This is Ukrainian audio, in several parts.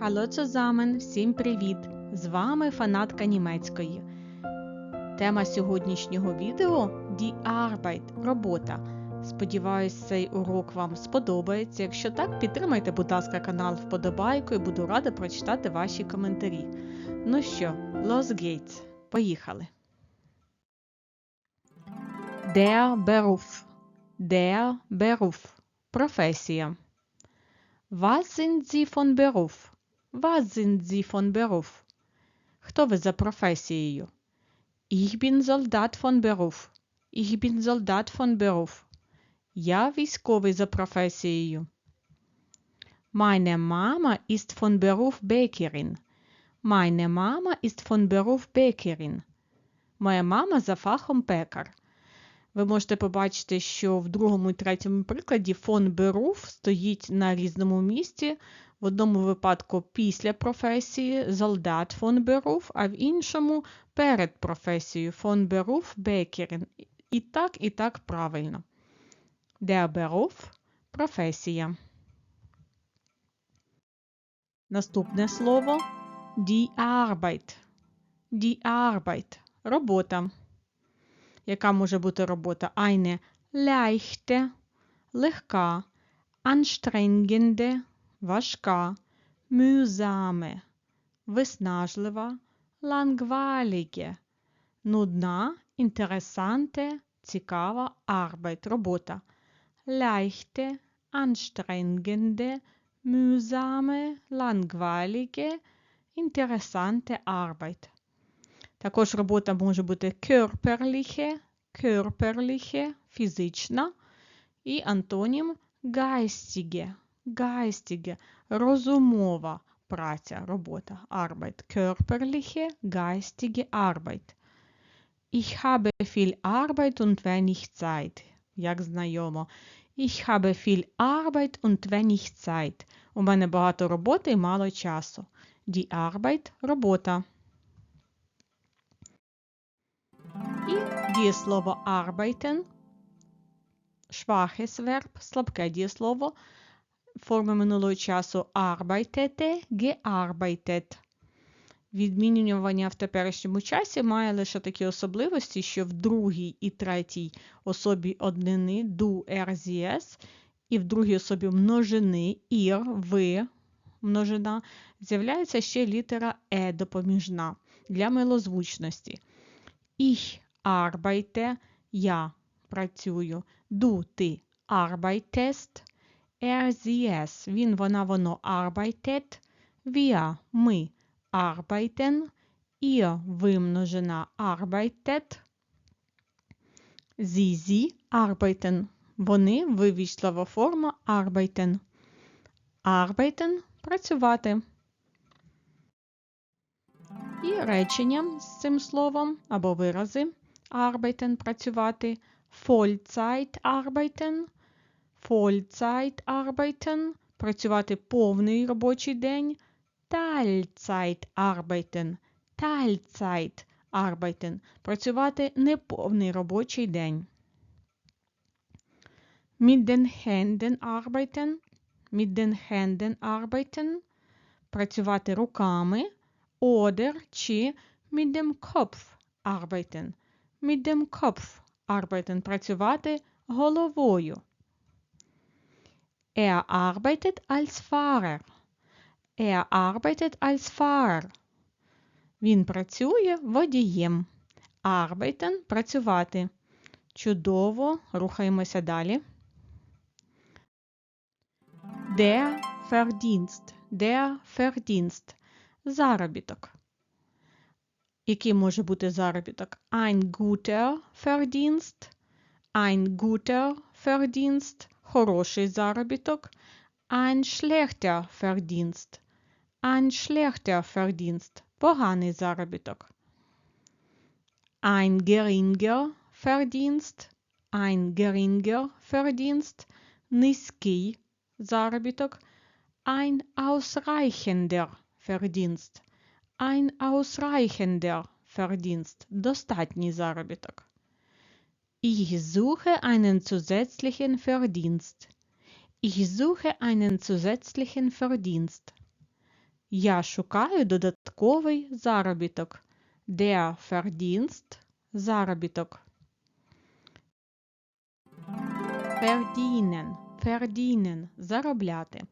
Hallo zusammen! Всім привіт! З вами фанатка німецької. Тема сьогоднішнього відео Die Arbeit – робота. Сподіваюсь, цей урок вам сподобається. Якщо так, підтримайте, будь ласка, канал вподобайкою, буду рада прочитати ваші коментарі. Ну що, Los Gates, поїхали. Der Beruf. Der Beruf. Професія. Was sind Sie von Beruf? Was sind Sie von Beruf? Хто ви за професією? Ich bin Soldat von Beruf. Ich bin Soldat von Beruf. Я військовий за професією. Meine Mama ist von Beruf Bäckerin. Meine Mama ist von Beruf Bäckerin. Моя мама за фахом пекар. Ви можете побачити, що в другому і третьому прикладі фон Беруф стоїть на різному місці. В одному випадку після професії солдат фон Беруф, а в іншому перед професією фон Беруф Бекерін. І так, і так правильно. Der Beruf – професія. Наступне слово die Arbeit. Die Arbeit – робота. Яка може бути робота? Eine leichte, легка, anstrengende, важка, mühsame, виснажлива, langweilige, нудна, інтересанте, цікава, Arbeit, робота. Leichte, anstrengende, mühsame, langweilige, interessante Arbeit. Також робота може бути körperliche, körperliche, фізична, і антонім geistige, geistige, розумова праця, робота, Arbeit. Körperliche, geistige Arbeit. Ich habe viel Arbeit und wenig Zeit. Як знайомо. Ich habe viel Arbeit und wenig Zeit. У мене багато роботи і мало часу. Die Arbeit – робота. І дієслово arbeiten, schwaches verb, слабке дієслово, форми минулого часу arbeitete, gearbeitet. Відмінювання в теперішньому часі має лише такі особливості, що в другій і третій особі однини du, er, sie, і в другій особі множини ihr, ви, множина, з'являється ще літера е допоміжна для милозвучності. Ich arbeite, я працюю. Du, ти arbeitest. Er, es, він, вона, воно arbeitet. Wir, ми arbeiten. Ihr, ви множина arbeitet. Sie, sie arbeiten. Вони, вивічлива форма arbeiten. Arbeiten – працювати. І речення з цим словом або вирази arbeiten – працювати, Vollzeit arbeiten, Vollzeit arbeiten – працювати повний робочий день, Teilzeit arbeiten, Teilzeit arbeiten – працювати неповний робочий день. Mit den Händen arbeiten, mit den Händen arbeiten – працювати руками, oder чи mit dem Kopf arbeiten. Mit dem Kopf arbeiten – працювати головою. Er arbeitet als Fahrer. Er arbeitet als Fahrer. Він працює водієм. Arbeiten – працювати. Чудово. Рухаємося далі. Der Verdienst. Der Verdienst. Заробіток. Який може бути заробіток? Ein guter Verdienst. Ein guter Verdienst. Хороший заробіток. Ein schlechter Verdienst. Ein schlechter Verdienst. Поганий заробіток. Ein geringer Verdienst. Ein geringer Verdienst. Низький заробіток. Ein ausreichender Verdienst. Ein ausreichender Verdienst. Достатній заробіток. Ich suche einen zusätzlichen Verdienst. Ich suche einen zusätzlichen Verdienst. Я шукаю додатковий заробіток. Der Verdienst – заробіток. Verdienen. Verdienen – заробляти.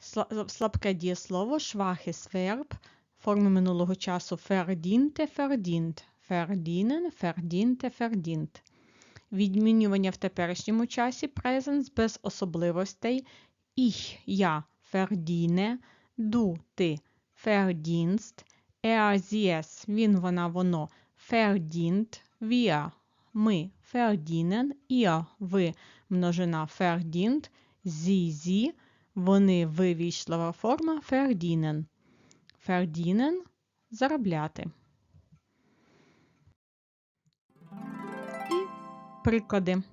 Сла- Слабке дієслово, schwaches Verb, форми минулого часу verdiente, verdient. Verdienen, verdiente, verdient. Відмінювання в теперішньому часі presence без особливостей. Ich, я, verdiene, du, ти, verdienst, er, sie, він, вона, воно, verdient, wir, ми, verdienen, ihr, ви, множина, verdient, sie, sie, вони, ви, вічлова форма, verdienen. Verdienen – заробляти. приклади.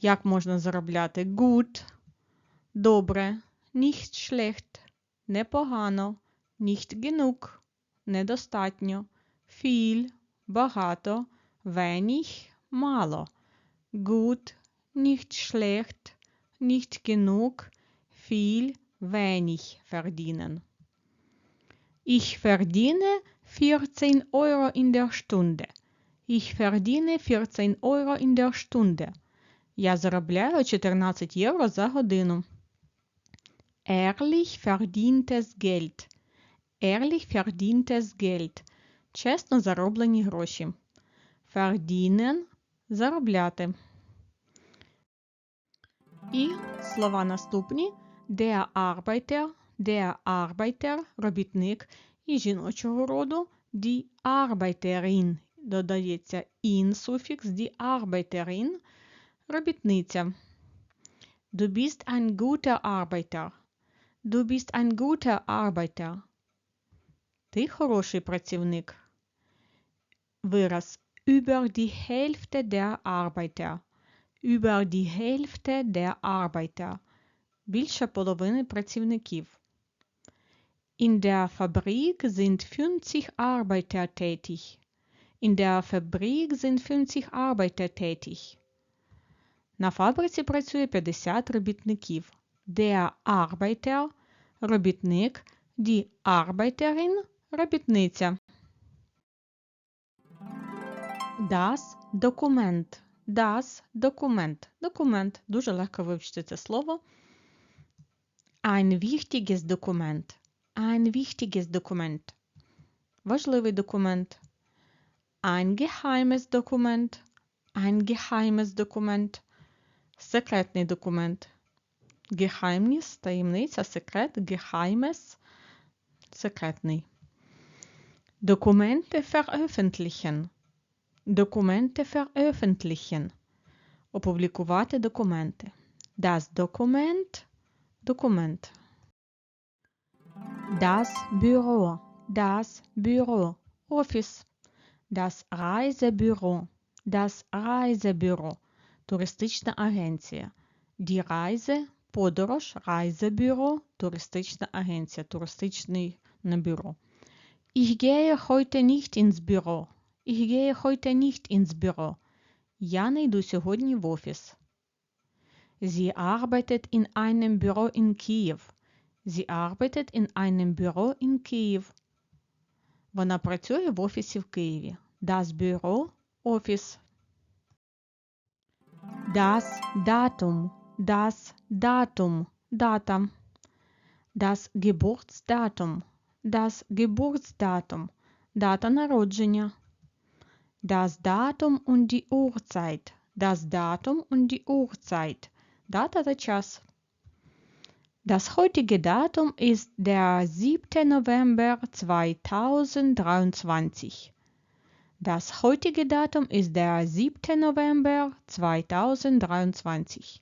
Як можна заробляти? Gut – добре, nicht schlecht – непогано, nicht genug – недостатньо, viel – багато, wenig – мало, gut – nicht schlecht, nicht genug, viel – wenig verdienen. Ich verdiene 14 Euro in der Stunde. Ich verdiene 14 Euro in der Stunde. Я заробляю 14 євро за годину. Ehrlich verdientes Geld. Ehrlich verdientes Geld. Чесно зароблені гроші. Verdienen – заробляти. І слова наступні. Der Arbeiter, der Arbeiter – робітник і жіночого роду die Arbeiterin. Додається in суфікс die Arbeiterin – робітниця. Du bist ein guter Arbeiter. Du bist ein guter Arbeiter. Ти хороший працівник. Вираз über die Hälfte der Arbeiter. Über die Hälfte der Arbeiter. Більше половини працівників. In der Fabrik sind 50 Arbeiter tätig. In der Fabrik sind 50 Arbeiter tätig. На фабриці працює 50 робітників. Der Arbeiter – робітник, die Arbeiterin – робітниця. Das – документ. Das – документ. Документ. Дуже легко вивчити це слово. Ein wichtiges Dokument. Ein wichtiges Dokument. Важливий документ. Ein geheimes Dokument. Ein geheimes Dokument. Секретний документ. Geheimnis – таємниця, секрет, geheimes – секретний. Dokumente veröffentlichen. Dokumente veröffentlichen. Опублікувати документи. Das Dokument – документ. Das Büro. Das Büro. Офіс. Das Reisebüro. Das Reisebüro. Туристична агенція. Die Reise – подорож, Reisebüro – туристична агенція, туристичне бюро. Ich gehe heute nicht ins Büro. Ich gehe heute nicht ins Büro. Я не йду сьогодні в офіс. Sie arbeitet in einem Büro in Kiew. Sie arbeitet in einem Büro in Kiew. Вона працює в офісі в Києві. Das Büro – офіс. Das Datum. Das Datum. Дата. Das Geburtsdatum. Das Geburtsdatum. Дата народження. Das Datum und die Uhrzeit. Das Datum und die Uhrzeit. Дата та час. Das heutige Datum ist der 7. November 2023. Das heutige Datum ist der 7. November 2023.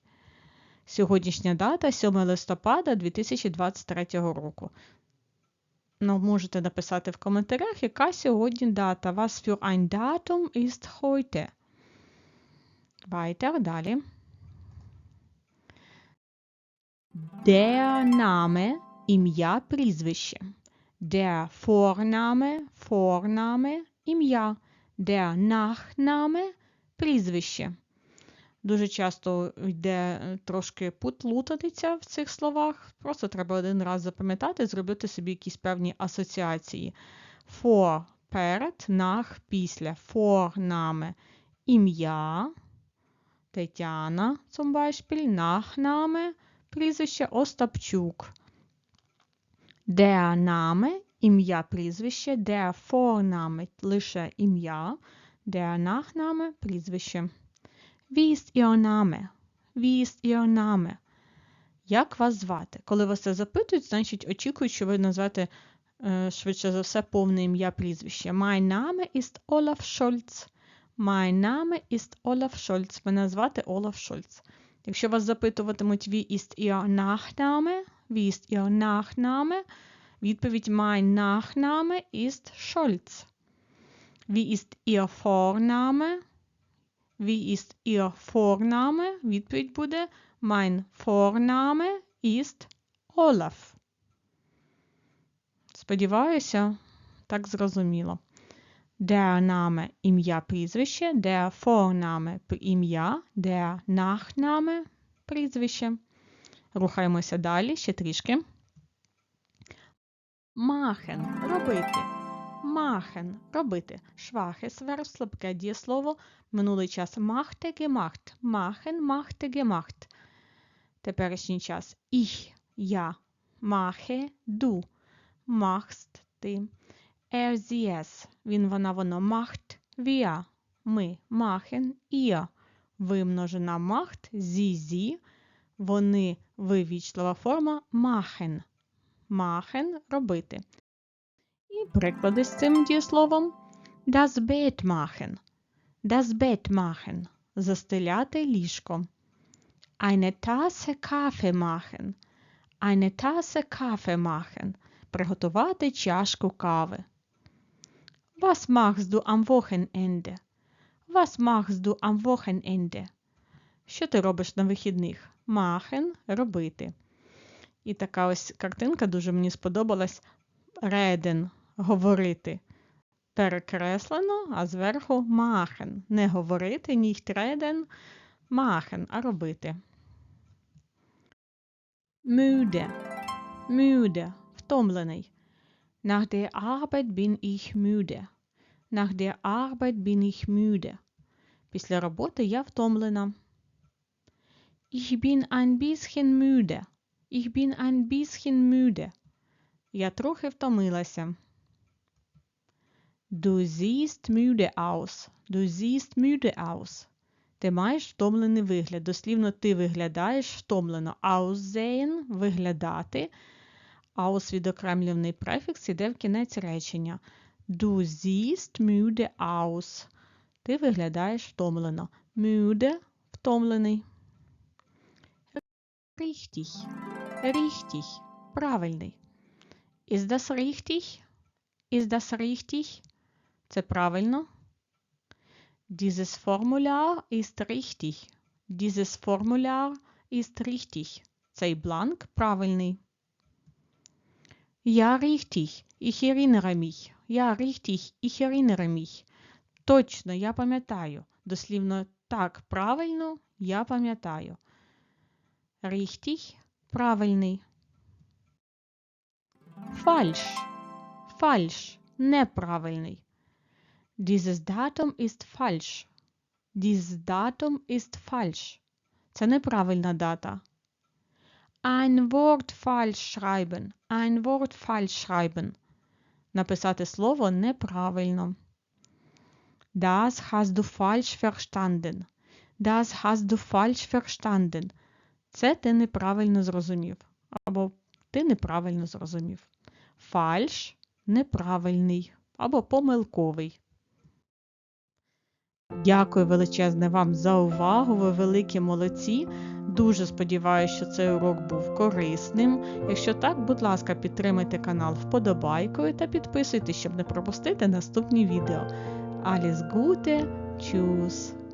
Сьогоднішня дата 7 листопада 2023 року. Ну, можете написати в коментарях, яка сьогодні дата. Was für ein Datum ist heute? Weiter, далі. Der Name, ім'я, прізвище. Der Vorname, Vorname, ім'я. Der Nachname, прізвище. Дуже часто йде е, трошки плутаниця в цих словах. Просто треба один раз запам'ятати, зробити собі якісь певні асоціації. For – перед, nach – після, Vorname – ім'я, Тетяна, zum Beispiel, Nachname – прізвище Остапчук. Der Name – ім'я, прізвище, der Vorname – лише ім'я, der Nachname – прізвище. Wie ist Ihr Name? Wie? Як вас звати? Коли вас це запитують, значить очікують, що ви назвете е, швидше за все повне ім'я прізвище. Mein Name ist Olaf Scholz. Mein Name ist Olaf Scholz. Мене звати Олаф Шольц. Якщо вас запитуватимуть Wie ist Ihr Nachname? Wie ist Ihr Nachname? Відповідь Mein Nachname ist Scholz. Wie ist Ihr Vorname? Wie ist Ihr Vorname? Відповідь буде Mein Vorname ist Olaf. Сподіваюся, так зрозуміло. Der Name – ім'я прізвище, der Vorname – ім'я, der Nachname – прізвище. Рухаємося далі, ще трішки. Machen – робити. Machen – робити. Schwaches Verb, слабке дієслово, минулий час machte gemacht. Machen – machte gemacht. Теперішній час ich – я. Mache – du. Machst – ти. Er, sie, es. Він, вона, воно. Macht – wir. Ми. Machen – ihr. Вимножена macht – sie, sie. Вони – вивічлива форма machen. Machen – робити. І приклади з цим дієсловом. Das Bett machen. Das Bett machen. Застеляти ліжко. Eine Tasse Kaffee machen. Eine Tasse Kaffee machen. Приготувати чашку кави. Was machst du am Wochenende? Was machst du am Wochenende? Що ти робиш на вихідних? Machen – робити. І така ось картинка дуже мені сподобалась. Reden – говорити. Перекреслено, а зверху machen. Не говорити, nicht reden, machen, а робити. Müde. Müde. Втомлений. Nach der Arbeit bin ich müde. Nach der Arbeit bin ich müde. Після роботи я втомлена. Ich bin ein bisschen müde. Ich bin ein bisschen müde. Я трохи втомилася. Du siehst müde aus. Du siehst müde aus. Ти маєш втомлений вигляд. Дослівно ти виглядаєш втомлено. Aussehen – виглядати. Aus відокремлюваний префікс іде в кінець речення. Du siehst müde aus. Ти виглядаєш втомлено. Müde – втомлений. Richtig. Richtig. Правильний. Ist das richtig? Ist das richtig? Це правильно. Dieses Formular ist richtig. Dieses Formular ist richtig. Цей бланк правильний. Ja, richtig. Ich erinnere mich. Ja, richtig. Ich erinnere mich. Точно, я пам'ятаю. Дослівно так, правильно, я пам'ятаю. Richtig – правильний. Falsch. Falsch – неправильний. Dieses Datum ist falsch. Dieses Datum ist falsch. Це неправильна дата. Ein Wort falsch schreiben. Ein Wort falsch schreiben. Написати слово неправильно. Das hast du falsch verstanden. Das hast du falsch verstanden. Це ти неправильно зрозумів. Або ти неправильно зрозумів. Фальш неправильний або помилковий. Дякую величезне вам за увагу. Ви великі молодці. Дуже сподіваюся, що цей урок був корисним. Якщо так, будь ласка, підтримайте канал вподобайкою та підписуйтесь, щоб не пропустити наступні відео. Alles Gute, Tschüss!